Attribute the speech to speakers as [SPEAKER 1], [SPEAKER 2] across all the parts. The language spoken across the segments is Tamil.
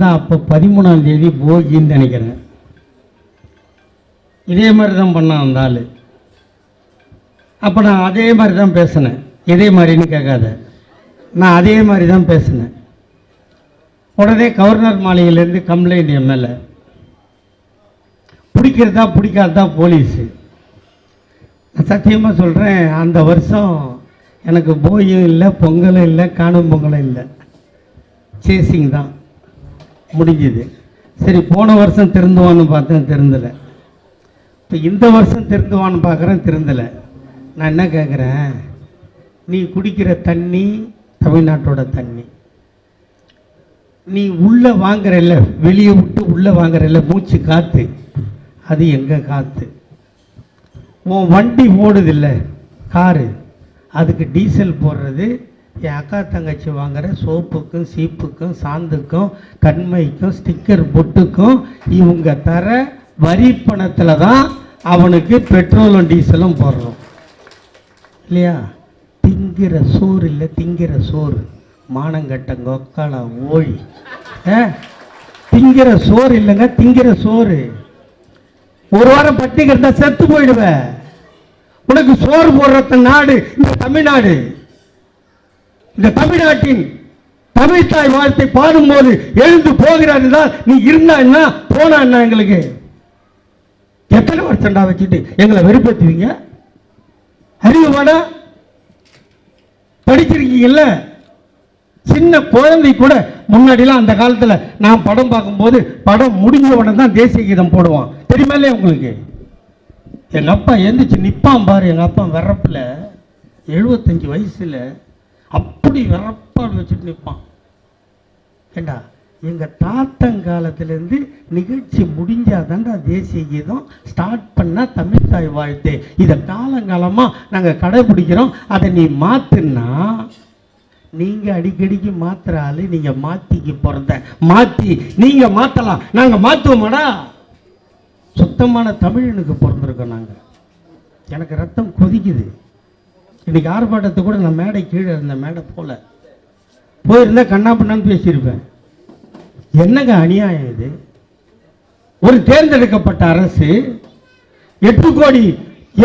[SPEAKER 1] தான் அப்போ பதிமூணாம் தேதி போகின்னு நினைக்கிறேன். இதே மாதிரி தான் பண்ணான் அந்த ஆள். அப்போ நான் அதே மாதிரி தான் பேசினேன். இதே மாதிரின்னு கேட்காத. நான் அதே மாதிரி தான் பேசினேன். உடனே கவர்னர் மாளிகையிலேருந்து கம்ப்ளைண்ட் எம்எல்ஏ பிடிக்கிறதா பிடிக்காததா போலீஸு நான் சத்தியமாக சொல்கிறேன் அந்த வருஷம் எனக்கு போயும் இல்லை பொங்கலும் இல்லை காணும் பொங்கலும் இல்லை. சேசிங் தான். முடிஞ்சுது. சரி போன வருஷம் திருந்துவான்னு பார்த்தேன் திருந்தலை. இப்போ இந்த வருஷம் திருந்துவான்னு பார்க்குறேன் திருந்தலை. நான் என்ன கேட்குறேன் நீ குடிக்கிற தண்ணி தமிழ்நாட்டோட தண்ணி. நீ உள்ளே வாங்குறல்ல வெளியே விட்டு உள்ளே வாங்குறல்ல மூச்சு காற்று அது எங்கே காற்று உன் வண்டி ஓடுதில்ல காரு. அதுக்கு டீசல் போடுறது என் அக்கா தங்கச்சி வாங்குற சோப்புக்கும் சீப்புக்கும் சாந்துக்கும் கண்மைக்கும் ஸ்டிக்கர் பொட்டுக்கும் இவங்க தர வரி பணத்தில் தான் அவனுக்கு பெட்ரோலும் டீசலும் போடுறோம். இல்லையா? திங்கிற சோறு இல்லை திங்கிற சோறு. மானங்கட்ட கொக்கால ஓழி ஆ? திங்கிற சோறு இல்லைங்க திங்கிற சோறு. ஒரு வாரம் பட்டி கிடந்தா செத்து போயிடுவ. உனக்கு சோறு போடுற நாடு இந்த தமிழ்நாடு. இந்த தமிழ்நாட்டின் தமிழ்தாய் வாழ்த்தை பாடும்போது எழுந்து போகிறாரு தான் நீ இருந்தா என்ன போனா என்ன எங்களுக்கு? எத்தனை வருஷம்டா வச்சுட்டு எங்களை வெறுப்படுத்துவீங்க அறிவு வேணாம் படிச்சிருக்கீங்கல்ல? சின்ன குழந்தை கூட முன்னாடிலாம் அந்த காலத்தில் நான் படம் பார்க்கும்போது படம் முடிஞ்ச உடனே தான் தேசிய கீதம் போடுவான். தெரியுமா இல்லையா உங்களுக்கு? எங்கள் அப்பா எந்திரிச்சு நிற்பான் பாரு எங்கள் அப்பா வர்றப்பில் எழுபத்தஞ்சு வயசில் அப்படி விறப்பாடு வச்சுட்டு நிற்பான் ஏண்டா எங்கள் தாத்தங்காலத்திலேருந்து நிகழ்ச்சி முடிஞ்சாதான்டா தேசிய கீதம் ஸ்டார்ட் பண்ணால் தமிழ்தாய் வாழ்த்து. இதை காலங்காலமாக நாங்கள் கடைபிடிக்கிறோம். அதை நீ மாற்றுனா நீங்கள் அடிக்கடிக்கு மாத்துற ஆளு நீங்கள் மாற்றிக்கு பிறந்த. மாற்றி நீங்கள் மாற்றலாம் நாங்கள் மாற்றுவோமாடா சுத்தமான தமிழனுக்கு பிறந்திருக்கோம் நாங்கள் எனக்கு ரத்தம் கொதிக்குது. இன்னைக்கு ஆர்ப்பாட்டத்தை கூட நான் மேடை கீழே இருந்த மேடை போல. போயிருந்தா கண்ணா பண்ணான்னு பேசியிருப்பேன். என்னங்க அநியாயம் இது? ஒரு தேர்ந்தெடுக்கப்பட்ட அரசு எட்டு கோடி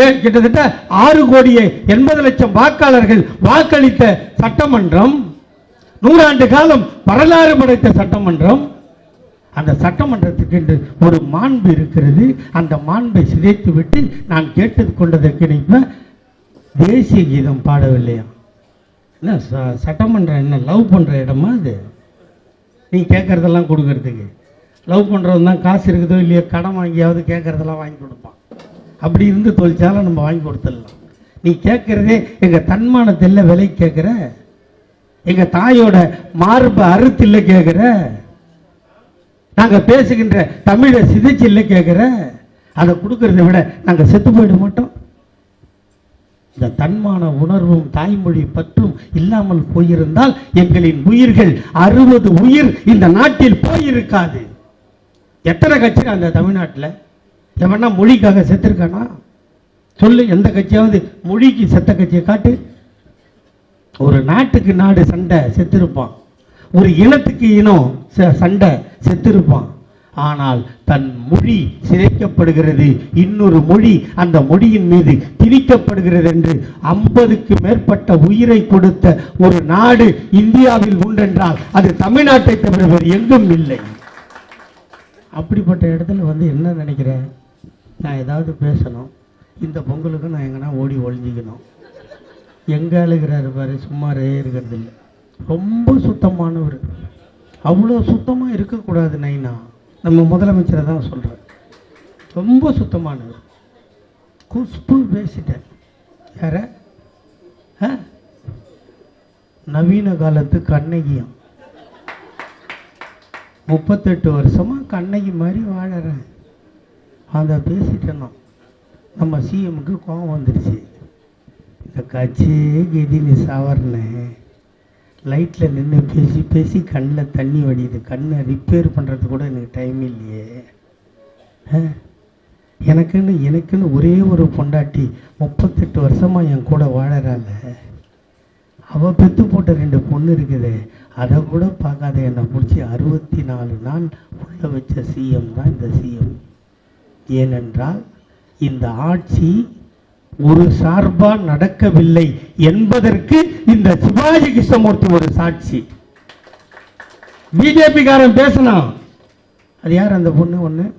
[SPEAKER 1] ஏன் கிட்டத்தட்ட ஆறு கோடியே எண்பது லட்சம் வாக்காளர்கள் வாக்களித்த சட்டமன்றம் நூறாண்டு காலம் வரலாறு படைத்த சட்டமன்றம் அந்த சட்டமன்றத்துக்கு என்று ஒரு மாண்பு இருக்கிறது. அந்த மாண்பை சிதைத்து விட்டு நான் கேட்டு கொண்டதற்கு தேசிய கீதம் பாடவில்லையா? என்ன ச- பண்ணுற என்ன லவ் பண்ணுற இடமா அது? நீ கேட்குறதெல்லாம் கொடுக்கறதுக்கு. லவ் பண்ணுறவன் தான் காசு இருக்குதோ இல்லையோ கடன் வாங்கியாவது கேட்குறதெல்லாம் வாங்கி கொடுப்பான். அப்படி இருந்து தொழிற்சாலை நம்ம வாங்கி கொடுத்துடலாம். நீ கேட்குறதே எங்கள் தன்மானத்தில் விலை கேட்குற எங்கள் தாயோட மார்பு அறுத்தில் கேட்குற நாங்கள் பேசுகின்ற தமிழை சிதைச்சில்ல கேட்குற அதை கொடுக்கறத விட நாங்கள் செத்து போயிட மாட்டோம். இந்த தன்மான உணர்வும் தாய்மொழி பற்றும் இல்லாமல் போயிருந்தால் எங்களின் உயிர்கள் அறுபது உயிர் இந்த நாட்டில் போயிருக்காது. எத்தனை கட்சி அந்த தமிழ்நாட்டில்? எவனா மொழிக்காக செத்துருக்கானா? சொல்லு எந்த கட்சியாவது மொழிக்கு செத்த கட்சியை காட்டு. ஒரு நாட்டுக்கு நாடு சண்டை செத்திருப்பான். ஒரு இனத்துக்கு இனம் ச- சண்டை செத்திருப்பான். ஆனால் தன் மொழி சிதைக்கப்படுகிறது. இன்னொரு மொழி அந்த மொழியின் மீது திணிக்கப்படுகிறது என்று ஐம்பதுக்கு மேற்பட்ட உயிரை கொடுத்த ஒரு நாடு இந்தியாவில் உண்டென்றால் அது தமிழ்நாட்டை தவிர எங்கும் இல்லை. அப்படிப்பட்ட இடத்துல வந்து என்ன நினைக்கிறேன்? நான் ஏதாவது பேசணும். இந்த பொங்கலுக்கு நான் எங்கன்னா ஓடி ஒழிஞ்சிக்கணும் எங்கே அழுகிறாரு பாரு சும்மாரே இருக்கிறது இல்லை ரொம்ப சுத்தமானவர். அவ்வளோ சுத்தமாக இருக்கக்கூடாது நைனா. நம்ம முதலமைச்சரை தான் சொல்கிறேன் ரொம்ப சுத்தமானவர். குஷ்பு பேசிட்டேன் யார? ஆ? நவீன காலத்து கண்ணகியம். முப்பத்தெட்டு வருஷமாக கண்ணகி மாதிரி வாழறேன். அதை பேசிட்டேனோ. நம்ம சிஎம்க்கு கோபம் வந்துடுச்சு இந்த கட்சி கெதி நீ லைட்டில் நின்று பேசி பேசி கண்ணில் தண்ணி வடியுது. கண்ணை ரிப்பேர் பண்ணுறது கூட எனக்கு டைம் இல்லையே. ஆ? எனக்குன்னு எனக்குன்னு ஒரே ஒரு பொண்டாட்டி முப்பத்தெட்டு வருஷமாக என் கூட வாழறாள். அவள் பெத்து போட்ட ரெண்டு பொண்ணு இருக்குது. அதை கூட பார்க்காத என்னை பிடிச்சி அறுபத்தி நாலு நாள் உள்ள வச்ச சிஎம் தான் இந்த சிஎம் ஏனென்றால் இந்த ஆட்சி ஒரு சார்பா நடக்கவில்லை என்பதற்கு இந்த சிவாஜி கிருஷ்ணமூர்த்தி ஒரு சாட்சி. பிஜேபிக்காரன் பேசணும் அது யார் அந்த பொண்ணு ஒன்று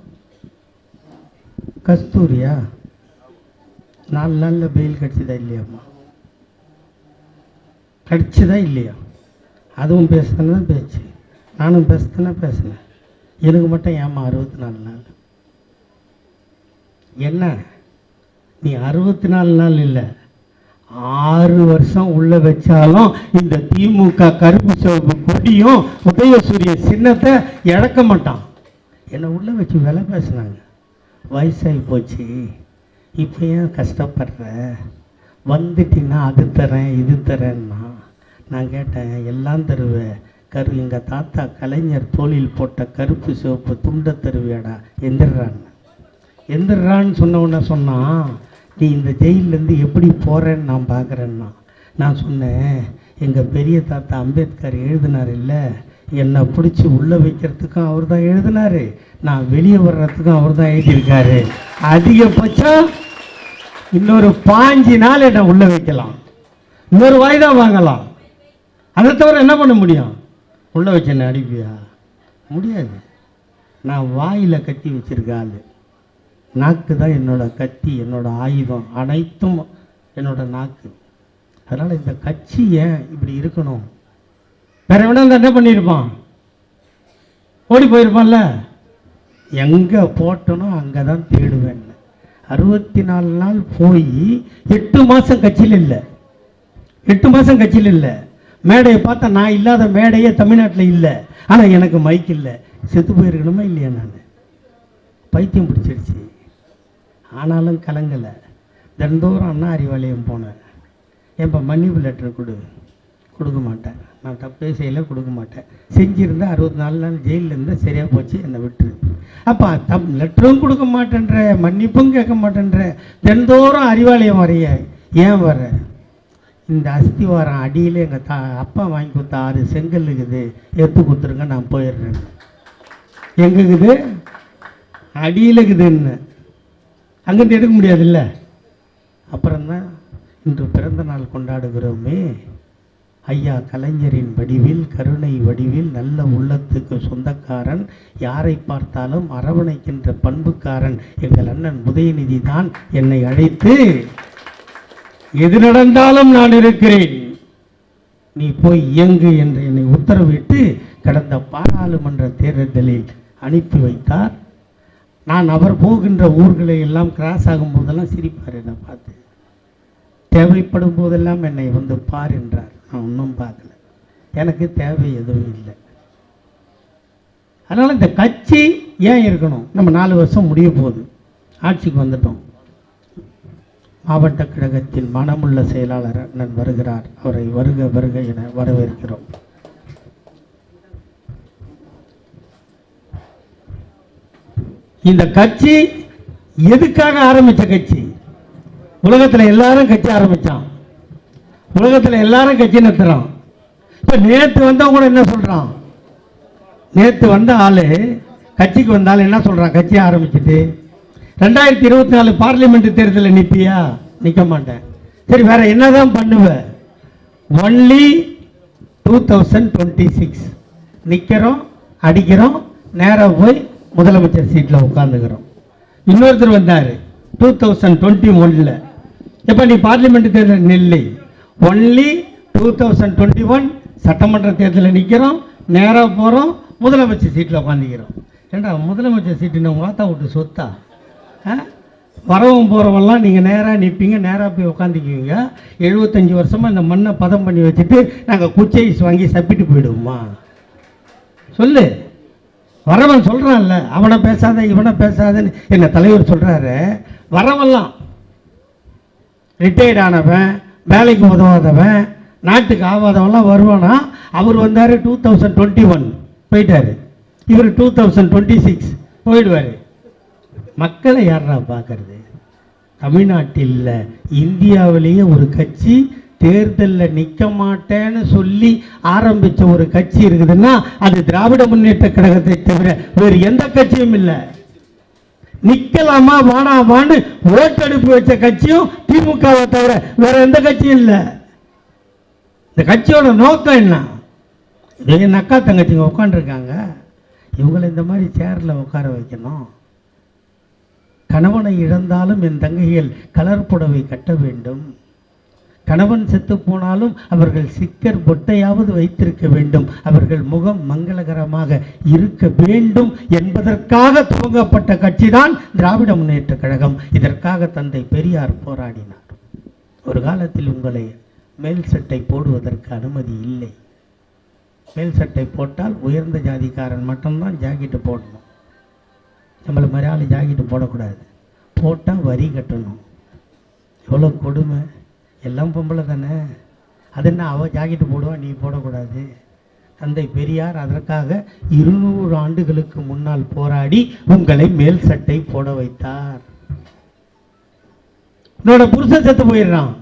[SPEAKER 1] கஸ்தூரியா? நாலு நாளில் பெயில் கடிச்சதா இல்லையாம்மா? கிடச்சதா இல்லையா? அதுவும் பேசுனா பேச்சு. நானும் பேசுனா பேசினேன். எனக்கு மட்டும் ஏமா அறுபத்தி நாலு நாள்? என்ன? நீ அறுபத்தி நாலு நாள் இல்லை. ஆறு வருஷம் உள்ள வச்சாலும் இந்த திமுக கருப்பு சிவப்பு கொடியும் உதயசூரிய சின்னத்தை இழக்க மாட்டான். என்னை உள்ள வச்சு விலை பேசுனாங்க. வயசாகி போச்சு. இப்போ ஏன் கஷ்டப்படுற? வந்துட்டீங்கன்னா அது தரேன் இது தரேன்னா. நான் கேட்டேன் எல்லாம் தருவேன் கரு எங்கள் தாத்தா கலைஞர் தோளில் போட்ட கருப்பு சிவப்பு துண்டை தருவியாடா எந்திர்றான்னு. எந்திர்றான்னு சொன்ன உடனே சொன்னான் நீ இந்த ஜெயிலேருந்து எப்படி போகிறேன்னு நான் பார்க்குறேன்னா நான் சொன்னேன் எங்கள் பெரிய தாத்தா அம்பேத்கர் எழுதினார் இல்லை என்னை பிடிச்சி உள்ளே வைக்கிறதுக்கும் அவர் தான் எழுதினாரு நான் வெளியே வர்றதுக்கும் அவர் தான் எழுதியிருக்காரு. அதிகபட்சம் இன்னொரு பாஞ்சு நாள் என்னை உள்ளே வைக்கலாம். இன்னொரு வாய்தா வாங்கலாம். அதை தவிர என்ன பண்ண முடியும்? உள்ளே வச்சு என்ன அடிப்பியா? முடியாது. நான் வாயில் கத்தி வச்சிருக்க ஆள். நாக்கு தான் என்னோடய கத்தி என்னோடய ஆயுதம். அனைத்தும் என்னோடய நாக்கு. அதனால் இந்த கட்சி ஏன் இப்படி இருக்கணும்? வேற எவனா இருந்தால் என்ன பண்ணியிருப்பான் ஓடி போயிருப்பான்ல? எங்கே போட்டனோ அங்கே தான் தேடுவேன். அறுபத்தி நாலு நாள் போய் எட்டு மாதம் கட்சியில் இல்லை. எட்டு மாதம் கட்சியில் இல்லை. மேடையை பார்த்தா நான் இல்லாத மேடையே தமிழ்நாட்டில் இல்லை. ஆனால் எனக்கு மைக் இல்லை. செத்து போயிருக்கணுமா இல்லையா நான்? பைத்தியம் பிடிச்சிருச்சு. ஆனாலும் கலங்கலை. தினந்தோறும் அண்ணா அறிவாலயம் போனேன். ஏன்பா மன்னிப்பு லெட்டர் கொடு. கொடுக்க மாட்டேன். நான் தப்பே செய்யலை கொடுக்க மாட்டேன். செஞ்சிருந்தா அறுபத்தி நாலு நாள் ஜெயிலில் இருந்தால் சரியாக போச்சு என்னை விட்டுரு. அப்பா தப் லெட்டரும் கொடுக்க மாட்டேன்ற மன்னிப்பும் கேட்க மாட்டேன்ற தினந்தோறும் அறிவாலயம் வரைய. ஏன் வர இந்த அஸ்திவாரம் அடியில் எங்கள் தா அப்பா வாங்கி கொடுத்த ஆறு செங்கல் இருக்குது. எடுத்து கொடுத்துருங்க நான் போயிடுறேன். எங்கே இருக்குது? அடியில் இருக்குதுன்னு. அங்கேருந்து எடுக்க முடியாதுல்ல? அப்புறம்தான் இன்று பிறந்த நாள் கொண்டாடுகிறோமே. ஐயா கலைஞரின் வடிவில் கருணை வடிவில் நல்ல உள்ளத்துக்கு சொந்தக்காரன் யாரை பார்த்தாலும் அரவணைக்கின்ற பண்புக்காரன் எங்கள் அண்ணன் உதயநிதி தான் என்னை அழைத்து எது நடந்தாலும் நான் இருக்கிறேன். நீ போய் இயங்கு என்று என்னை உத்தரவிட்டு கடந்த பாராளுமன்ற தேர்தலில் அனுப்பி வைத்தார். நான் அவர் போகின்ற ஊர்களை எல்லாம் கிராஸ் ஆகும் போதெல்லாம் சிரிப்பார் என்னை பார்த்து. தேவைப்படும் போதெல்லாம் என்னை வந்து பார் என்றார். நான் ஒன்றும் பார்க்கல. எனக்கு தேவை எதுவும் இல்லை. அதனால் இந்த கட்சி ஏன் இருக்கணும்? நம்ம நாலு வருஷம் முடிய போகுது. ஆட்சிக்கு வந்துட்டோம். மாவட்ட கழகத்தின் மனமுள்ள செயலாளர் அண்ணன் வருகிறார். அவரை வருக வருக என வரவேற்கிறோம். இந்த கட்சி எதுக்காக ஆரம்பித்த கட்சி? உலகத்தில் எல்லாரும் கட்சி ஆரம்பிச்சான். உலகத்துல எல்லாரும் கட்சி நிறுத்துறான். இப்போ நேற்று வந்தவங்க கூட என்ன சொல்கிறான் நேற்று வந்த ஆள் கட்சிக்கு வந்த என்ன சொல்கிறான் கட்சி ஆரம்பிச்சுட்டு ரெண்டாயிரத்தி இருபத்தி நாலு பார்லிமெண்ட் தேர்தலில் நிற்பியா நிற்க மாட்டேன். சரி வேற என்னதான் பண்ணுவ? Only two thousand twenty six நிற்கிறோம் அடிக்கிறோம் நேராக போய் முதலமைச்சர் சீட்டில் உட்காந்துக்கிறோம் இன்னொருத்தர் வந்தார். டூ தௌசண்ட் டுவெண்ட்டி ஒனில் எப்போ நீ பார்லிமெண்ட் தேர்தல் நில்லை? Only two thousand twenty one சட்டமன்ற தேர்தலில் நிற்கிறோம் நேராக போகிறோம் முதலமைச்சர் சீட்டில் உட்காந்துக்கிறோம் ஏண்டா முதலமைச்சர் சீட்டு நம்ம வாத்தா விட்டு சொத்தா? ஆ? வரவும் போகிறவெல்லாம் நீங்கள் நேராக நிற்பீங்க நேராக போய் உட்காந்துக்குவீங்க எழுபத்தஞ்சி வருஷமாக இந்த மண்ணை பதம் பண்ணி வச்சுட்டு நாங்கள் குச்சை வாங்கி சப்பிட்டு போயிடுவோமா? சொல்லு. வரவன் சொல்கிறான்ல அவனை பேசாத இவனை பேசாதன்னு எங்கள் தலைவர் சொல்கிறாரு வரவெல்லாம் ரிட்டையர்ட் ஆனவன் வேலைக்கு உதவாதவன் நாட்டுக்கு ஆகாதவெல்லாம் வருவானா? அவர் வந்தார் டூ தௌசண்ட் டுவெண்ட்டி ஒன் போயிட்டார். இவர் டூ தௌசண்ட் டுவெண்ட்டி சிக்ஸ் போயிடுவார். மக்களை யாரா பார்க்கறது தமிழ்நாட்டில் இந்தியாவிலேயே ஒரு கட்சி தேர்தலில் நிற்க மாட்டேன்னு சொல்லி ஆரம்பித்த ஒரு கட்சி இருக்குதுன்னா அது திராவிட முன்னேற்ற கழகத்தை தவிர வேறு எந்த கட்சியும் இல்லை. நிற்கலாமா வானாமான்னு ஓட்டெடுப்பு வச்ச கட்சியும் திமுகவை தவிர வேற எந்த கட்சியும் இல்லை. இந்த கட்சியோட நோக்கம் என்ன? என் அக்கா தங்கச்சிங்க உட்காந்துருக்காங்க இவங்களை இந்த மாதிரி சேரில் உட்கார வைக்கணும். கணவனை இழந்தாலும் என் தங்கைகள் கலர் புடவை கட்ட வேண்டும். கணவன் செத்து போனாலும் அவர்கள் சிக்கர் பொட்டையாவது வைத்திருக்க வேண்டும். அவர்கள் முகம் மங்களகரமாக இருக்க வேண்டும் என்பதற்காக துவங்கப்பட்ட கட்சிதான் திராவிட முன்னேற்ற கழகம். இதற்காக தந்தை பெரியார் போராடினார். ஒரு காலத்தில் உங்களை மேல் சட்டை போடுவதற்கு அனுமதி இல்லை. மேல் சட்டை போட்டால் உயர்ந்த ஜாதிக்காரன் மட்டும்தான் ஜாக்கெட்டு போடணும். நம்மளை மாதிரி ஆள் ஜாக்கெட்டு போடக்கூடாது. போட்டால் வரி கட்டணும். எவ்வளோ கொடுமை. எல்லாம் பொம்பளை தானே? அது என்ன அவள் ஜாக்கெட்டு போடுவா நீ போடக்கூடாது. தந்தை பெரியார் அதற்காக இருநூறு ஆண்டுகளுக்கு முன்னால் போராடி உங்களை மேல் சட்டை போட வைத்தார். உன்னோட புருஷன் செத்து போயிடுறான்.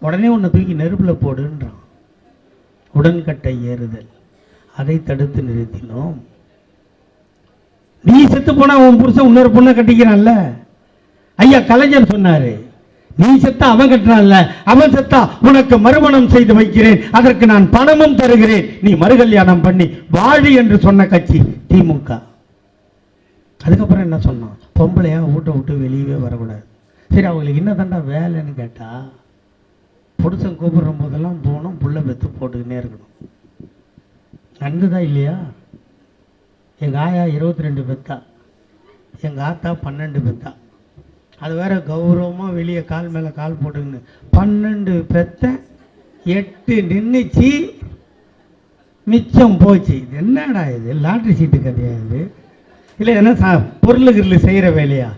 [SPEAKER 1] உடனே உன்னை தூக்கி நெருப்பில் போடுன்றான். உடன்கட்டை ஏறுதல். அதை தடுத்து நிறுத்தினோம். நீ செத்து போனா உன் புருஷன் இன்னொரு பொண்ணை கட்டிக்கிறான்ல? ஐயா கலைஞர் சொன்னாரு நீ செத்தா அவன் கட்டுறான்ல. அவன் செத்தா உனக்கு மறுமணம் செய்து வைக்கிறேன். அதற்கு நான் பணமும் தருகிறேன். நீ மறுகல்யாணம் பண்ணி வாழி என்று சொன்ன கட்சி திமுக. அதுக்கப்புறம் என்ன சொன்னான்? பொம்பளையா வீட்டை விட்டு வெளியவே வரக்கூடாது. சரி அவங்களுக்கு என்ன தாண்டா வேலைன்னு கேட்டா புருஷன் கூப்பிடுற போதெல்லாம் போகணும் புள்ள பெத்து போட்டுக்கினே இருக்கணும். நன்றுதா இல்லையா? எங்கள் ஆயா இருபத்தி ரெண்டு பெத்தா. எங்கள் ஆத்தா பன்னெண்டு பெத்தா. அது வேற கௌரவமாக வெளியே கால் மேலே கால் போட்டுக்கின்னு. பன்னெண்டு பெத்த எட்டு நின்றுச்சு மிச்சம் போச்சு. இது என்னடா இது? லாட்ரி சீட்டு கதையா இது? இல்லை என்ன சா பொருளுகிரில் செய்கிற வேலையா?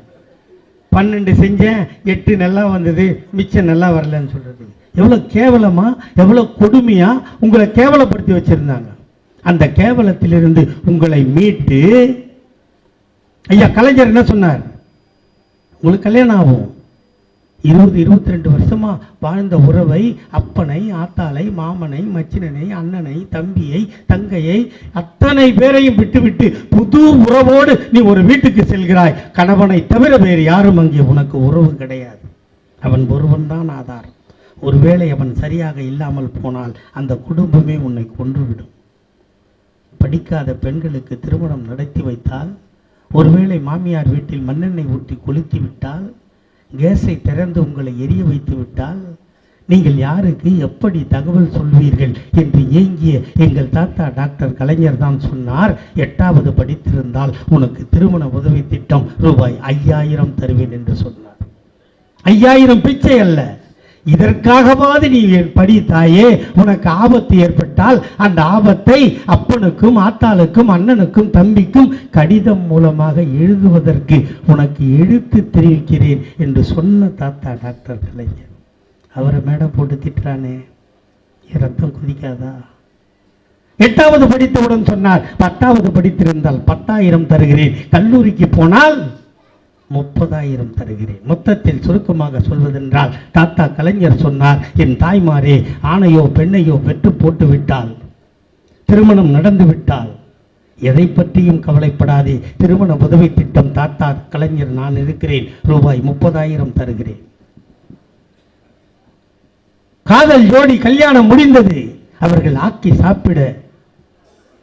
[SPEAKER 1] பன்னெண்டு செஞ்சேன் எட்டு நல்லா வந்தது மிச்சம் நல்லா வரலன்னு சொல்கிறது எவ்வளோ கேவலமாக எவ்வளோ கொடுமையாக உங்களை கேவலப்படுத்தி வச்சுருந்தாங்க. அந்த கேவலத்திலிருந்து உங்களை மீட்டு ஐயா கலைஞர் என்ன சொன்னார்? உங்களுக்கு கல்யாணம் ஆகும். இருபது இருபத்தி ரெண்டு வருஷமா வாழ்ந்த உறவை அப்பனை ஆத்தாளை மாமனை மச்சினனை அண்ணனை தம்பியை தங்கையை அத்தனை பேரையும் விட்டுவிட்டு புது உறவோடு நீ ஒரு வீட்டுக்கு செல்கிறாய். கணவனை தவிர வேறு யாரும் அங்கே உனக்கு உறவு கிடையாது. அவன் ஒருவன் தான் ஆதார் ஒருவேளை அவன் சரியாக இல்லாமல் போனால் அந்த குடும்பமே உன்னை கொன்றுவிடும். படிக்காத பெண்களுக்கு திருமணம் நடத்தி வைத்தால் ஒருவேளை மாமியார் வீட்டில் மண்ணெண்ணெய் ஊற்றி கொளுத்தி விட்டால் கேஸை திறந்து உங்களை எரிய வைத்து விட்டால் நீங்கள் யாருக்கு எப்படி தகவல் சொல்வீர்கள் என்று ஏங்கிய எங்கள் தாத்தா டாக்டர் கலைஞர் தான் சொன்னார் எட்டாவது படித்திருந்தால் உனக்கு திருமண உதவி திட்டம் ரூபாய் ஐயாயிரம் தருவேன் என்று சொன்னார். ஐயாயிரம் பிச்சை அல்ல. இதற்காகவாது நீ என் படி தாயே. உனக்கு ஆபத்து ஏற்பட்டால் அந்த ஆபத்தை அப்பனுக்கும் ஆத்தாளுக்கும் அண்ணனுக்கும் தம்பிக்கும் கடிதம் மூலமாக எழுதுவதற்கு உனக்கு எழுத்து தெரிவிக்கிறேன் என்று சொன்ன தாத்தா டாக்டர் கலைஞர். அவரை மேடம் போட்டு திட்டுறானே. ரத்தம் குதிக்காதா? எட்டாவது படித்தவுடன் சொன்னார் பத்தாவது படித்திருந்தால் பத்தாயிரம் தருகிறேன். கல்லூரிக்கு போனால் முப்பதாயிரம் தருகிறேன். மொத்தத்தில் சுருக்கமாக சொல்வதென்றால் தாத்தா கலைஞர் சொன்னார் என் தாய்மாரே ஆணையோ பெண்ணையோ பெற்று போட்டு விட்டால் திருமணம் நடந்து விட்டால் எதை பற்றியும் கவலைப்படாதே திருமண உதவி திட்டம் தாத்தா கலைஞர் நான் இருக்கிறேன் ரூபாய் முப்பதாயிரம் தருகிறேன். காதல் ஜோடி கல்யாணம் முடிந்தது. அவர்கள் ஆக்கி சாப்பிட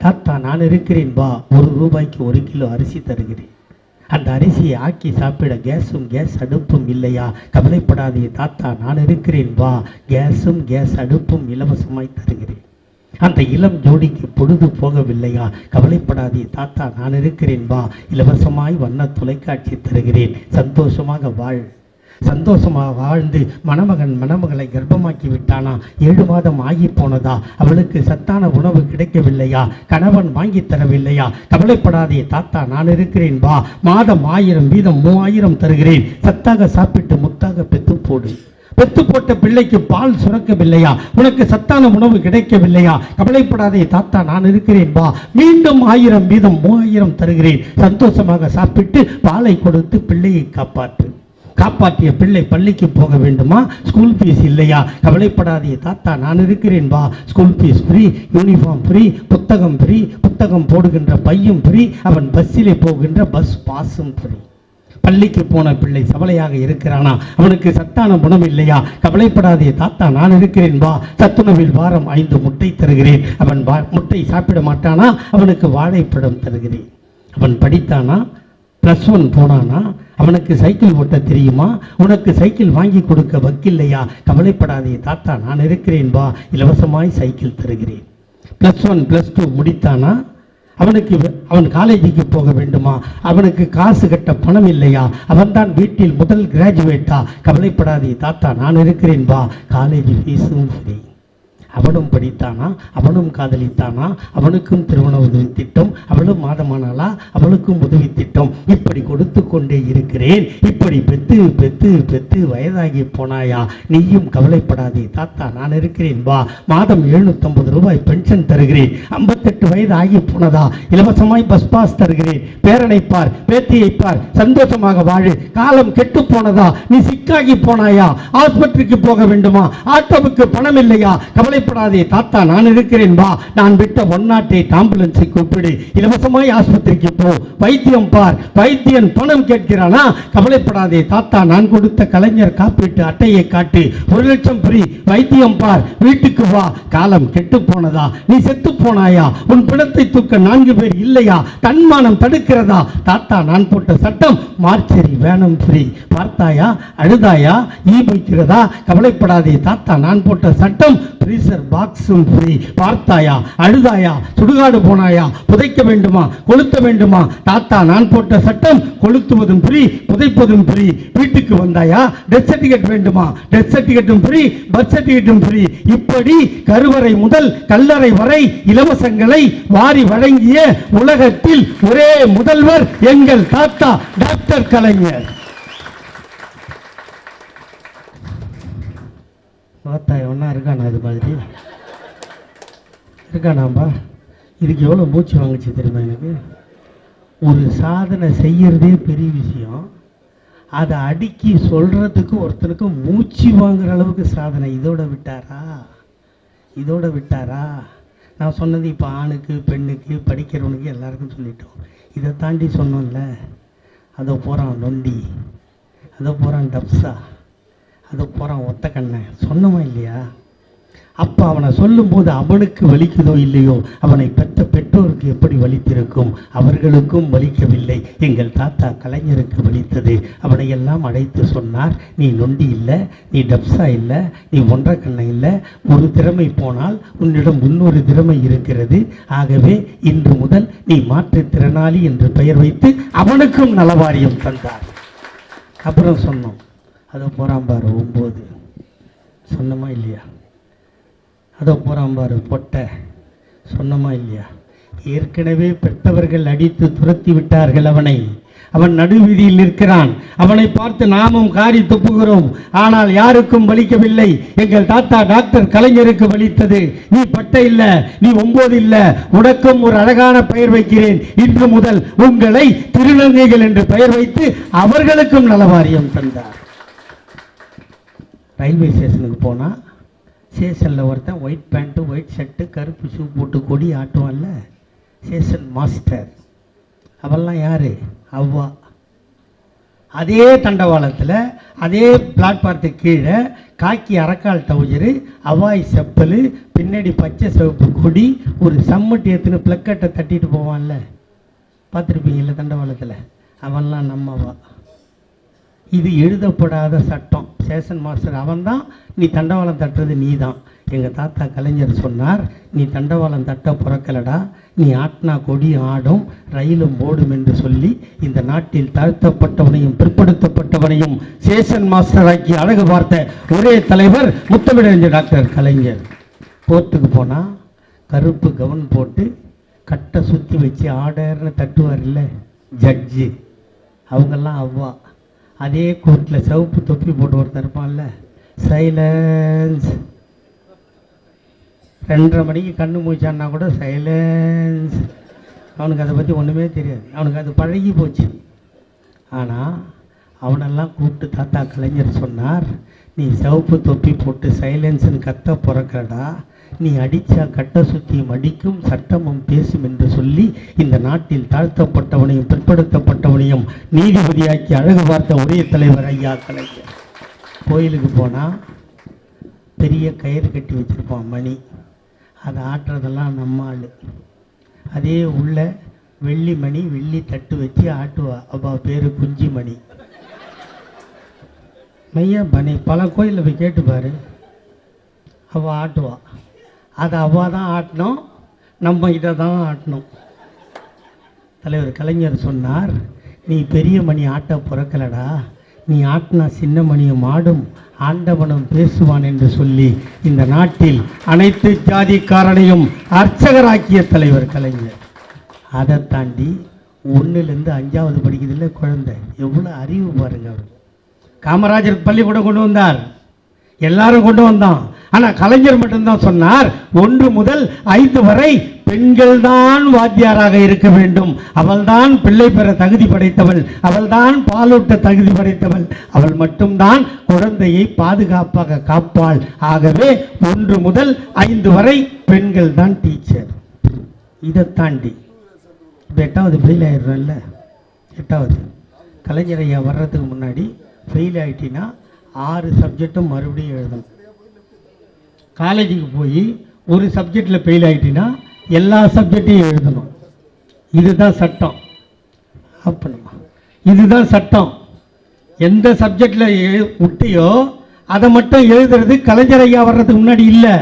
[SPEAKER 1] தாத்தா நான் இருக்கிறேன் வா ஒரு ரூபாய்க்கு ஒரு கிலோ அரிசி தருகிறேன். அந்த அரிசியை ஆக்கி சாப்பிட கேஸும் கேஸ் அடுப்பும் இல்லையா? கவலைப்படாதே தாத்தா நான் இருக்கிறேன். வா. கேஸும் கேஸ் அடுப்பும் இலவசமாய் தருகிறேன். அந்த இளம் ஜோடிக்கு பொழுது போகவில்லையா? கவலைப்படாதே தாத்தா நான் இருக்கிறேன். வா. இலவசமாய் வண்ண தொலைக்காட்சி தருகிறேன். சந்தோஷமாக வாழ். சந்தோஷமாக வாழ்ந்து மணமகன் மணமகளை கர்ப்பமாக்கி விட்டானா? ஏழு மாதம் ஆகி போனதா? அவளுக்கு சத்தான உணவு கிடைக்கவில்லையா? கணவன் வாங்கி தரவில்லையா? கவலைப்படாதே தாத்தா நான் இருக்கிறேன் வா. மாதம் ஆயிரம் வீதம் மூவாயிரம் தருகிறேன். சத்தாக சாப்பிட்டு முத்தாக பெத்து போடு. பெத்து போட்ட பிள்ளைக்கு பால் சுரக்கவில்லையா? உனக்கு சத்தான உணவு கிடைக்கவில்லையா? கவலைப்படாதே தாத்தா நான் இருக்கிறேன் வா. மீண்டும் ஆயிரம் வீதம் மூவாயிரம் தருகிறேன். சந்தோஷமாக சாப்பிட்டு பாலை கொடுத்து பிள்ளையை காப்பாற்று. காப்பாற்றிய பிள்ளை பள்ளிக்கு போக வேண்டுமா? ஸ்கூல் ஃபீஸ் இல்லையா? கவலைப்படாதே தாத்தா நான் இருக்கிறேன் வா. School fees free uniform free புத்தகம் ஃப்ரீ புத்தகம் போடுகின்ற பையும் ஃப்ரீ அவன் பஸ்ஸிலே போகின்ற பஸ் பாஸும் ஃப்ரீ பள்ளிக்கு போன பிள்ளை சவலையாக இருக்கிறானா? அவனுக்கு சத்தான குணம் இல்லையா? கவலைப்படாதே தாத்தா நான் இருக்கிறேன் வா. சத்துணவில் வாரம் ஐந்து முட்டை தருகிறேன். அவன் வா- முட்டை சாப்பிட மாட்டானா? அவனுக்கு வாழைப்பழம் தருகிறேன். அவன் படித்தானா? ப்ளஸ் ஒன் போனானா? அவனுக்கு சைக்கிள் ஓட்ட தெரியுமா? உனக்கு சைக்கிள் வாங்கி கொடுக்க வக்கில்லையா? கவலைப்படாதே தாத்தா நான் இருக்கிறேன் வா. இலவசமாய் சைக்கிள் தருகிறேன். ப்ளஸ் ஒன் ப்ளஸ் டூ முடித்தானா? அவனுக்கு அவன் காலேஜுக்கு போக வேண்டுமா? அவனுக்கு காசு கட்ட பணம் இல்லையா? அவன்தான் வீட்டில் முதல் கிராஜுவேட்டா கவலைப்படாதே தாத்தா நான் இருக்கிறேன் வா. காலேஜ் ஃபீஸும் ஃப்ரீ அவனும் படித்தானா? அவனும் காதலித்தானா? அவனுக்கும் திருமண உதவி திட்டம் அவளும் மாதமானாளா? அவளுக்கும் உதவி திட்டம் இப்படி கொடுத்து கொண்டே இருக்கிறேன். இப்படி பெத்து பெத்து பெத்து வயதாகி போனாயா? நீயும் கவலைப்படாதே. தாத்தா நான் இருக்கிறேன். வா. மாதம் எழுநூத்தம்பது ரூபாய் பென்ஷன் தருகிறேன். ஐம்பத்தெட்டு வயது ஆகி போனதா? இலவசமாய் பஸ் பாஸ் தருகிறேன். பேரனை பார் பேத்தியை பார் சந்தோஷமாக வாழு. காலம் கெட்டு போனதா நீ சிக்காகி போனாயா? ஆஸ்பத்திரிக்கு போக வேண்டுமா? ஆட்டோவுக்கு பணம் இல்லையா கவலைப்படாதே தாத்தா நான் இருக்கிறேன் வா. நான் விட்ட ஒன் நாட் எயிட் ஆம்புலன்ஸை கூப்பிடு. இலவசமாய் ஆஸ்பத்திரிக்கு போ. வைத்தியம் பார். வைத்தியன் பணம் கேட்கிறானா? கவலைப்படாதே தாத்தா. நான் கொடுத்த கலைஞர் காப்பீட்டு அட்டையை காட்டு. ஒரு லட்சம் ஃப்ரீ. வைத்தியம் பார். வீட்டுக்கு வா. காலம் கெட்டு போனதா நீ செத்து போனாயா உன் பிணத்தை தூக்க நான்கு பேர் இல்லையா? தன்மானம் தடுக்கிறதா? தாத்தா நான் போட்ட சட்டம் மார்ச்சரி வேணும் ஃப்ரீ. பார்த்தாயா? அழுதாயா? ஈ வைக்கிறதா? கவலைப்படாதே தாத்தா. நான் போட்ட சட்டம் ஃப்ரீசர் பாக்ஸும் ஃப்ரீ பார்த்தாயா? அழுதாயா? சுடுகாடு போனாயா? புதைக்க வேண்டுமா? கொளுத்த வேண்டுமா? தாத்தா நான் போட்ட சட்டம் கொளுத்துவதும் ஃப்ரீ புதைப்பதும் ஃப்ரீ வீட்டுக்கு வந்தாயா? டெத் சர்டிஃபிகேட் வேண்டுமா? டெத் சர்டிஃபிகேட்டும் ஃப்ரீ பர்த் சர்டிஃபிகேட்டும் ஃப்ரீ இப்படி கருவறை முதல் கல்லறை வரை இலவசங்களை வாரி வழங்கிய உலகத்தில் ஒரே முதல்வர் எங்கள் தாத்தா டாக்டர் கலைஞர். பார்த்தா ஒன்றா இருக்கானா இது மாதிரி இருக்கானாம்பா? இதுக்கு எவ்வளோ மூச்சு வாங்குச்சு தெரியுமா எனக்கு? ஒரு சாதனை செய்கிறதே பெரிய விஷயம். அதை அடுக்கி சொல்கிறதுக்கு ஒருத்தனுக்கு மூச்சு வாங்குற அளவுக்கு சாதனை. இதோட விட்டாரா? இதோட விட்டாரா? நான் சொன்னது இப்போ ஆணுக்கு பெண்ணுக்கு படிக்கிறவனுக்கு எல்லாருக்கும் சொல்லிட்டோம். இதை தாண்டி சொன்னோம்ல. அதை போகிறான் நொண்டி. அதை போகிறான் டப்ஸா அதை போகிறான் ஒத்த கண்ணை. சொன்னோமா இல்லையா? அப்போ அவனை சொல்லும்போது அவனுக்கு வலிக்குதோ இல்லையோ அவனை பெற்ற பெற்றோருக்கு எப்படி வலித்திருக்கும்? அவர்களுக்கும் வலிக்கவில்லை. எங்கள் தாத்தா கலைஞருக்கு வலித்தது. அவனை எல்லாம் அழைத்து சொன்னார் நீ நொண்டி இல்லை நீ டப்ஸா இல்லை நீ ஒன்றரை கண்ணை இல்லை. ஒரு திறமை போனால் உன்னிடம் இன்னொரு திறமை இருக்கிறது. ஆகவே இன்று முதல் நீ மாற்றுத்திறனாளி என்று பெயர் வைத்து அவனுக்கும் நலவாரியம் தந்தார். அப்புறம் சொன்னோம். அதை போகிறான் பாரு ஒம்பது. சொன்னமா இல்லையா? அதோ போகிறான் பாரு பொட்டை. சொன்னமா இல்லையா? ஏற்கனவே பெற்றவர்கள் அடித்து துரத்தி விட்டார்கள் அவனை. அவன் நடுவீதியில் நிற்கிறான். அவனை பார்த்து நாமும் காரி துப்புகிறோம். ஆனால் யாருக்கும் வலிக்கவில்லை. எங்கள் தாத்தா டாக்டர் கலைஞருக்கு வலித்தது. நீ பட்டை இல்லை நீ ஒன்பது இல்லை. உனக்கும் ஒரு அழகான பெயர் வைக்கிறேன். இன்று முதல் உங்களை திருநங்கைகள் என்று பெயர் வைத்து அவர்களுக்கும் நலவாரியம் தந்தார். ரயில்வே ஸ்டேஷனுக்கு போனால் ஸ்டேஷனில் ஒருத்தன் ஒயிட் பேண்ட்டு ஒயிட் ஷர்ட்டு கருப்பு ஷூ போட்டு கொடி ஆட்டுவான்ல ஸ்டேஷன் மாஸ்டர் அவெல்லாம் யார்? அவ்வா. அதே தண்டவாளத்தில் அதே பிளாட்பாரத்துக்கு கீழே காக்கி அரக்கால் டவுஜரு அவாய் செப்பல் பின்னாடி பச்சை சிவப்பு கொடி ஒரு சம்மட்டி எடுத்துன்னு பிளக்கட்டை தட்டிட்டு போவான்ல. பார்த்துருப்பீங்கள்ல தண்டவாளத்தில்? அவன்லாம் நம்மவா. இது எழுதப்படாத சட்டம். சேஷன் மாஸ்டர் அவன்தான். நீ தண்டவாளம் தட்டுறது நீ தான் எங்கள் தாத்தா கலைஞர் சொன்னார் நீ தண்டவாளம் தட்ட பிறக்கலடா. நீ ஆட்டினா கொடி ஆடும் ரயிலும் ஓடும் என்று சொல்லி இந்த நாட்டில் தாழ்த்தப்பட்டவனையும் பிற்படுத்தப்பட்டவனையும் சேஷன் மாஸ்டராக்கி அழகு பார்த்த ஒரே தலைவர் முத்தமிழறிஞர் டாக்டர் கலைஞர். கோர்ட்டுக்கு போனால் கருப்பு கவன் போட்டு கட்டை சுற்றி வச்சு ஆடர்னு தட்டுவார் இல்லை ஜட்ஜு. அவங்கெல்லாம் அவ்வா. அதே கோர்ட்டில் சிவப்பு தொப்பி போட்டு ஒருத்தர் இருப்பான்ல சைலன்ஸ் ரெண்டரை மணிக்கு கண்ணு மூச்சான்னா கூட சைலன்ஸ் அவனுக்கு அதை பற்றி ஒன்றுமே தெரியாது. அவனுக்கு அது பழகி போச்சு. ஆனால் அவனெல்லாம் கூப்பிட்டு தாத்தா கலைஞர் சொன்னார் நீ சிவப்பு தொப்பி போட்டு சைலன்ஸ்னு கத்த பிறக்கடா நீ அடிச்சா கட்ட சுத்தியும் அடிக்கும் சட்டமும் பேசும் என்று சொல்லி இந்த நாட்டில் தாழ்த்தப்பட்டவனையும் பிற்படுத்தப்பட்டவனையும் நீதிபதியாக்கி அழகு பார்த்த ஒரே தலைவர் ஐயா கலைஞர். கோயிலுக்கு போனால் பெரிய கயிறு கட்டி வச்சுருப்பான் மணி. அதை ஆட்டுறதெல்லாம் நம்ம ஆள். அதே உள்ள வெள்ளி மணி வெள்ளி தட்டு வச்சு ஆட்டுவா. அவள் பேர் குஞ்சி மணி. மையா பனி பல கோயிலில் போய் கேட்டு பாரு அவள் ஆட்டுவா. அதை அவள் தான் ஆட்டணும் நம்ம இதை தான் ஆட்டணும் தலைவர் கலைஞர் சொன்னார் நீ பெரிய மணி ஆட்ட பிறக்கலடா. நீ ஆட்டினா சின்ன மணியும் ஆடும் ஆண்டவனும் பேசுவான் என்று சொல்லி இந்த நாட்டில் அனைத்து ஜாதிக்காரனையும் அர்ச்சகராக்கிய தலைவர் கலைஞர். அதை தாண்டி ஒன்றுலேருந்து அஞ்சாவது படிக்கிறதுல குழந்தை. எவ்வளோ அறிவு பாருங்க அவர். காமராஜர் பள்ளிக்கூடம் கொண்டு வந்தார். எல்லாரும் கொண்டு வந்தான். ஆனால் கலைஞர் மட்டும்தான் சொன்னார் ஒன்று முதல் ஐந்து வரை பெண்கள் தான் வாத்தியாராக இருக்க வேண்டும். அவள்தான் பிள்ளை பெற தகுதி படைத்தவள் அவள்தான் பாலூட்ட தகுதி படைத்தவள். அவள் மட்டும்தான் குழந்தையை பாதுகாப்பாக காப்பாள். ஆகவே ஒன்று முதல் ஐந்து வரை பெண்கள் தான் டீச்சர் இதை தாண்டி இப்போ எட்டாவது ஃபெயில் ஆயிடுறோம்ல எட்டாவது. கலைஞர் ஐயா வர்றதுக்கு முன்னாடி ஃபெயில் ஆயிட்டினா ஆறு சப்ஜெக்டும் மறுபடியும் எழுதணும். காலேஜுக்கு போய் ஒரு சப்ஜெக்டில் ஃபெயில் ஆகிட்டினா எல்லா சப்ஜெக்டையும் எழுதணும். இதுதான் சட்டம். அப்படிமா இதுதான் சட்டம். எந்த சப்ஜெக்டில் விட்டியோ அதை மட்டும் எழுதுறது கலைஞர் ஐயா வர்றதுக்கு முன்னாடி இல்லை.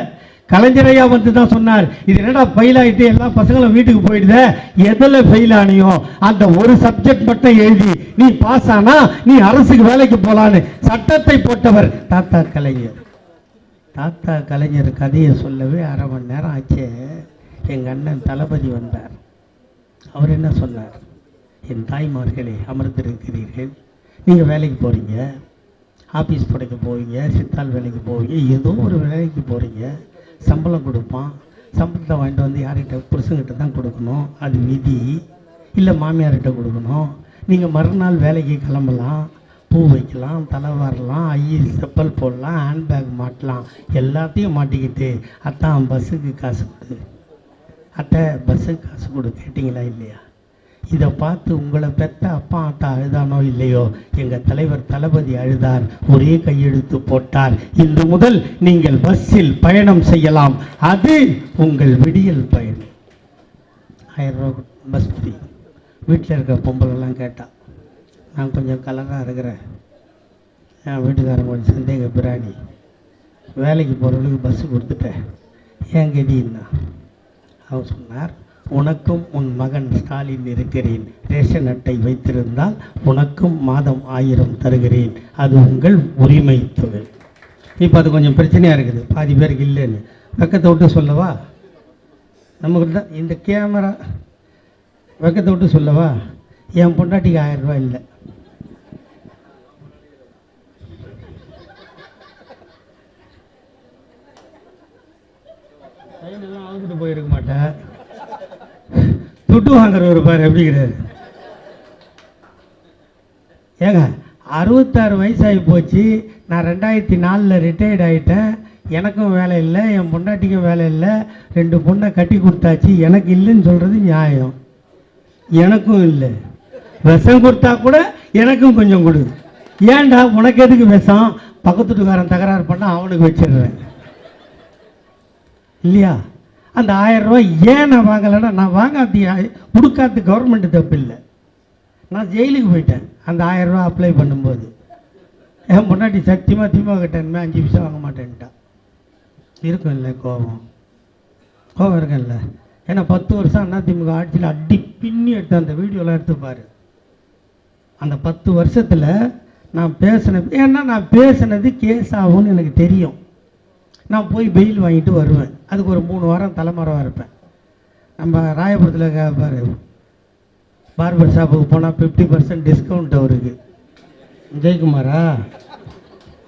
[SPEAKER 1] கலைஞரையா வந்து தான் சொன்னார். இது என்னடா ஃபெயில் ஆகிட்டு எல்லா பசங்களும் வீட்டுக்கு போயிடுத? எதில் ஃபெயில் ஆனியோ? அந்த ஒரு சப்ஜெக்ட் மட்டும் எழுதி நீ பாஸ் ஆனா நீ அரசுக்கு வேலைக்கு போகலான்னு சட்டத்தை போட்டவர் தாத்தா கலைஞர். தாத்தா கலைஞர் கதையை சொல்லவே அரை மணி நேரம் ஆச்சே. எங்கள் அண்ணன் தளபதி வந்தார். அவர் என்ன சொன்னார்? என் தாய்மார்களே அமர்ந்திருக்கிறீர்கள். நீங்கள் வேலைக்கு போகிறீங்க ஆஃபீஸ் படைக்க போவீங்க சித்தாள் வேலைக்கு போவீங்க ஏதோ ஒரு வேலைக்கு போகிறீங்க சம்பளம் கொடுப்பான். சம்பளத்தை வாங்கிட்டு வந்து யார்கிட்ட புருஷங்கிட்ட தான் கொடுக்கணும். அது விதி. இல்லை மாமியார்கிட்ட கொடுக்கணும். நீங்கள் மறுநாள் வேலைக்கு கிளம்பலாம். பூ வைக்கலாம் தலை வரலாம் ஐய செப்பல் போடலாம் ஹேண்ட்பேக் மாட்டலாம். எல்லாத்தையும் மாட்டிக்கிட்டு அத்தான் பஸ்ஸுக்கு காசு கொடு. அத்தை பஸ்ஸுக்கு காசு கொடு கேட்டிங்களா இல்லையா? இதை பார்த்து உங்களை பெத்த அப்பா ஆத்தா அழுதானோ இல்லையோ எங்கள் தலைவர் தளபதி அழுதார் ஒரே கையெழுத்து போட்டார். இன்று முதல் நீங்கள் பஸ்ஸில் பயணம் செய்யலாம். அது உங்கள் விடியல் பயணம். ஆயிரம் ரூபா பஸ் ஃப்ரீ வீட்டில் இருக்க பொம்பளைலாம் கேட்டால் நான் கொஞ்சம் கலராக இருக்கிறேன். என் வீட்டுக்காரன் கொஞ்சம் சந்தேக பிராணி. வேலைக்கு போகிறவங்களுக்கு பஸ்ஸு கொடுத்துட்டேன். ஏன் கதின்னா? அவர் சொன்னார் உனக்கும் உன் மகன் ஸ்டாலின் இருக்கிறேன். ரேஷன் அட்டை வைத்திருந்தால் உனக்கும் மாதம் ஆயிரம் தருகிறேன். அது உங்கள் உரிமை தொகை. இப்போ அது கொஞ்சம் பிரச்சனையாக இருக்குது. பாதி பேருக்கு இல்லைன்னு. வெக்கத்தை விட்டு சொல்லவா? நமக்கு தான் இந்த கேமரா. வெக்கத்தை விட்டு சொல்லவா? என் பொண்டாட்டிக்கு ஆயிரம் ரூபாய் இல்லை. கையிலெல்லாம் அழுதுட்டு போயிருக்க மாட்டேன். துட்டு வாங்குறவர் பாரு எப்படிங்கிறாரு ஏங்க அறுபத்தாறு வயசாகி போச்சு. நான் ரெண்டாயிரத்தி நாலில் ரிட்டையர்ட் ஆகிட்டேன் எனக்கும் வேலை இல்லை என் பொண்டாட்டிக்கும் வேலை இல்லை. ரெண்டு பொண்ணை கட்டி கொடுத்தாச்சு. எனக்கு இல்லைன்னு சொல்கிறது நியாயம். எனக்கும் இல்லை. விஷம் கொடுத்தா கூட எனக்கும் கொஞ்சம் கொடு. ஏன்டா உனக்கு எதுக்கு விஷம்? பக்கத்து வீட்டுக்காரன் தகராறு பண்ணால் அவனுக்கு வச்சிடுறேன். இல்லையா? அந்த ஆயிரம் ரூபாய் ஏன் நான் வாங்கலைன்னா நான் வாங்காத்தி கொடுக்காத கவர்மெண்ட்டு தப்பு இல்லை. நான் ஜெயிலுக்கு போயிட்டேன். அந்த ஆயிரம் ரூபா அப்ளை பண்ணும்போது. என் முன்னாடி சத்தியமாக திமுக கிட்ட அஞ்சு பைசா வாங்க மாட்டேன்ட்டான் இருக்கும் இல்லை கோபம். கோபம் இருக்கும்ல ஏன்னா பத்து வருஷம் அண்ணா திமுக ஆட்சியில் அடி பின்னி எடுத்து அந்த வீடியோலாம் எடுத்துப்பார் அந்த பத்து வருஷத்தில் நான் பேசினது ஏன்னா நான் பேசினது கேஸ் ஆகும்னு எனக்கு தெரியும். நான் போய் பெயில் வாங்கிட்டு வருவேன். அதுக்கு ஒரு மூணு வாரம் தலைமறைவாக இருப்பேன். நம்ம ராயபுரத்தில் க- பாரு பார்பர் ஷாப்புக்கு போனால் ஃபிஃப்டி பர்சன்ட் டிஸ்கவுண்ட் அவருக்கு. ஜெயக்குமாரா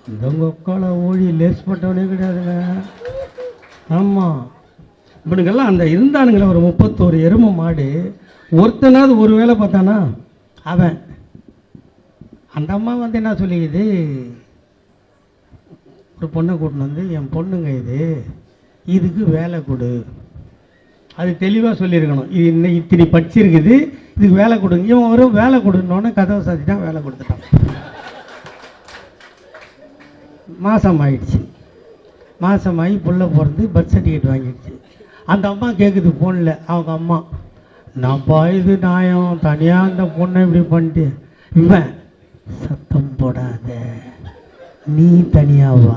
[SPEAKER 1] இந்த உங்களை ஓடி லேஸ் போட்டவனே கிடையாதுங்க. ஆமாம் இவனுங்கெல்லாம் அந்த இருந்தானுங்களே ஒரு முப்பத்தோரு எருமை மாடு. ஒருத்தனாவது ஒரு வேலை பார்த்தானா? அவன். அந்த அம்மா வந்து என்ன சொல்லிக்குது? ஒரு பொண்ணை கூட்டின்னு வந்து என் பொண்ணுங்க இது இதுக்கு வேலை கொடு. அது தெளிவாக சொல்லியிருக்கணும். இது இன்னும் இத்தனை படிச்சிருக்குது இதுக்கு வேலை கொடுங்க. இவன் வரும் வேலை கொடுக்கணுன்னு கதவை சாத்திட்டான் வேலை கொடுத்துட்டான். மாதம் ஆயிடுச்சு. மாதமாகி புள்ள பிறந்து பர்த் சர்டிஃபிகேட் வாங்கிடுச்சு. அந்த அம்மா கேட்குது ஃபோனில் அவங்க அம்மா நான் இது நாயம் தனியாக அந்த பொண்ணை இப்படி பண்ணிட்டு இவன் சத்தம் போடாத. நீ தனியாக வா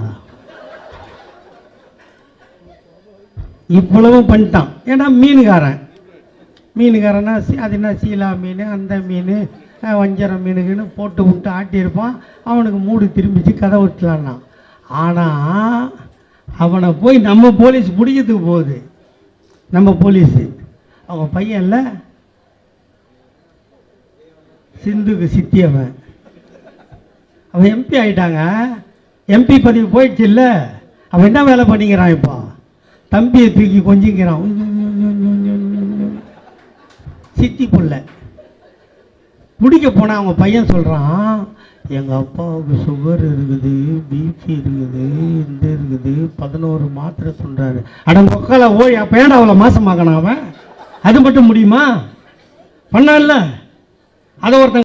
[SPEAKER 1] இவ்வளவும் பண்ணிட்டான். ஏன்னா மீனுக்காரன் மீனுக்காரனா சி- அது என்ன சீலா மீன் அந்த மீன் வஞ்சரம் மீனுக்குன்னு போட்டு விட்டு ஆட்டியிருப்பான் அவனுக்கு மூடு திரும்பிச்சு கதை விட்டுலான்னா ஆனால் அவனை போய் நம்ம போலீஸ் பிடிக்கிறதுக்கு போகுது. நம்ம போலீஸு. அவன் பையன்ல சிந்துக்கு சித்தியவன். அவன் எம்பி ஆயிட்டாங்க. எம்பி பதவி போயிடுச்சு இல்லை. அவன் என்ன வேலை பண்ணிக்கிறான் இப்போ? தம்பியை தூக்கி கொஞ்சிக்கிறான். சித்தி பிள்ளை. முடிக்க போனால் அவங்க பையன் சொல்கிறான் எங்கள் அப்பாவுக்கு சுகர் இருக்குது பிபி இருக்குது இந்த இருக்குது. பதினோரு மாத்திரை சொல்கிறாரு அட மக்களை ஓய் அப்போ ஏன்டா அவளை மாசமாக்கணும் அவன்? அது மட்டும் முடியுமா? பண்ணல அதை ஒருத்தன்